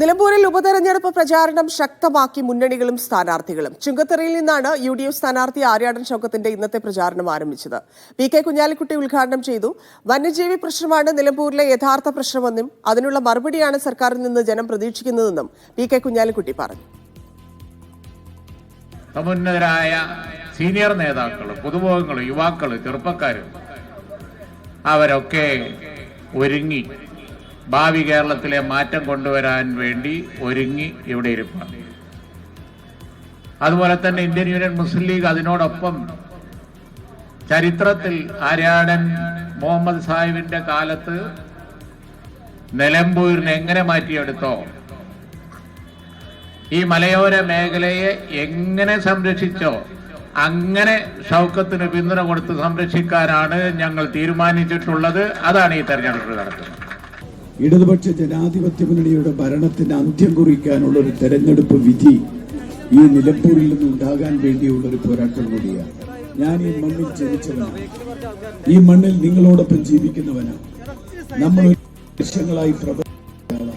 നിലമ്പൂരിൽ ഉപതെരഞ്ഞെടുപ്പ് പ്രചാരണം ശക്തമാക്കി മുന്നണികളും സ്ഥാനാർത്ഥികളും. ചുങ്കത്തറയിൽ നിന്നാണ് യു ഡി എഫ് സ്ഥാനാർത്ഥി ആര്യാടൻ ഷൗക്കത്തിന്റെ ഇന്നത്തെ പ്രചാരണം ആരംഭിച്ചത്. പി കെ കുഞ്ഞാലിക്കുട്ടി ഉദ്ഘാടനം ചെയ്തു. വന്യജീവി പ്രശ്നമാണ് നിലമ്പൂരിലെ യഥാർത്ഥ പ്രശ്നമെന്നും അതിനുള്ള മറുപടിയാണ് സർക്കാരിൽ നിന്ന് ജനം പ്രതീക്ഷിക്കുന്നതെന്നും പി കെ കുഞ്ഞാലിക്കുട്ടി പറഞ്ഞു. സമുന്നതരായ സീനിയർ നേതാക്കൾ പുതുമുഖങ്ങൾ യുവാക്കൾ ചെറുപ്പക്കാരും അവരൊക്കെ ഒരുങ്ങി ഭാവി കേരളത്തിലെ മാറ്റം കൊണ്ടുവരാൻ വേണ്ടി ഒരുങ്ങി ഇവിടെ ഇരിപ്പാണ്. അതുപോലെ തന്നെ ഇന്ത്യൻ യൂണിയൻ മുസ്ലിം ലീഗ് അതിനോടൊപ്പം ചരിത്രത്തിൽ ആര്യാടൻ മുഹമ്മദ് സാഹിബിന്റെ കാലത്ത് നിലമ്പൂരിനെ എങ്ങനെ മാറ്റിയെടുത്തോ ഈ മലയോര മേഖലയെ എങ്ങനെ സംരക്ഷിച്ചോ അങ്ങനെ ഷൗക്കത്തിന് പിന്തുണ കൊടുത്ത് സംരക്ഷിക്കാനാണ് ഞങ്ങൾ തീരുമാനിച്ചിട്ടുള്ളത്. അതാണ് ഈ തെരഞ്ഞെടുപ്പ് നടക്കുന്നത് ഇടതുപക്ഷ ജനാധിപത്യ മുന്നണിയുടെ ഭരണത്തിന് അന്ത്യം കുറിക്കാനുള്ള ഒരു തെരഞ്ഞെടുപ്പ് വിധി ഈ നിലമ്പൂരിൽ നിന്നുണ്ടാകാൻ വേണ്ടിയുള്ള ഒരു പോരാട്ടം കൂടിയാണ്. ഞാൻ ഈ മണ്ണിൽ ജനിച്ചവനാണ്. ഈ മണ്ണിൽ നിങ്ങളോടൊപ്പം ജീവിക്കുന്നവനാണ്. നമ്മൾ വർഷങ്ങളായി പ്രവർത്തിക്കുന്ന.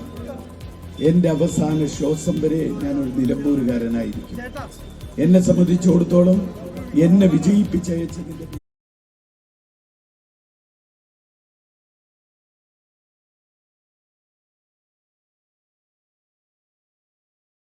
എന്റെ അവസാന ശ്വാസം വരെ ഞാൻ ഒരു നിലമ്പൂരുകാരനായിരിക്കും. എന്നെ സംബന്ധിച്ചിടത്തോളം എന്നെ വിജയിപ്പിച്ചയച്ചതിന്റെ